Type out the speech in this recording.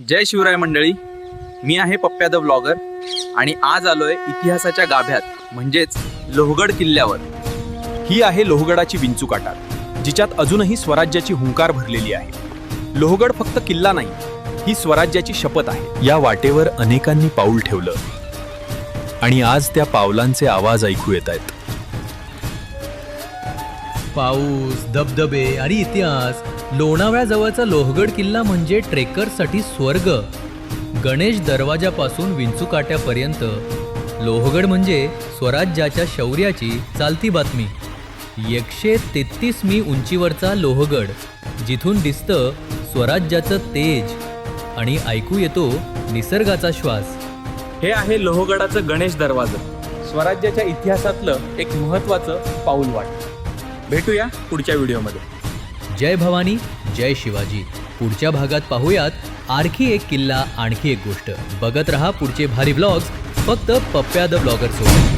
जय शिवराय मंडळी. मी आहे पप्प्या the blogger आणि आज आलोय इतिहासाच्या गाभ्यात म्हणजेच लोहगड किल्ल्यावर. ही आहे लोहगडाची विंचू काटार जिच्यात अजूनही स्वराज्याची हुंकार भरलेली आहे. लोहगड फक्त किल्ला नाही ही स्वराज्याची शपथ आहे. या वाटेवर अनेकांनी पाऊल ठेवलं. आणि आज त्या पावलांचे आवाज ऐकू येत आहेत. पाऊस धबधबे आणि इतिहास. लोणावळ्याजवळचा लोहगड किल्ला म्हणजे ट्रेकरसाठी स्वर्ग. गणेश दरवाजापासून विंचुकाट्यापर्यंत लोहगड म्हणजे स्वराज्याच्या शौर्याची चालती बातमी. एकशे तेहतीस मी उंचीवरचा लोहगड जिथून दिसतं स्वराज्याचं तेज. आणि ऐकू येतो निसर्गाचा श्वास. हे आहे लोहगडाचं गणेश दरवाजा. स्वराज्याच्या इतिहासातलं एक महत्वाचं पाऊल वाट. भेटूया पुढच्या व्हिडिओमध्ये. जय भवानी जय शिवाजी. पुढच्या भागात पाहूयात आणखी एक किल्ला आणखी एक गोष्ट. बघत रहा पुढचे भारी ब्लॉग्स फक्त पप्प्या द ब्लॉगर सोबत.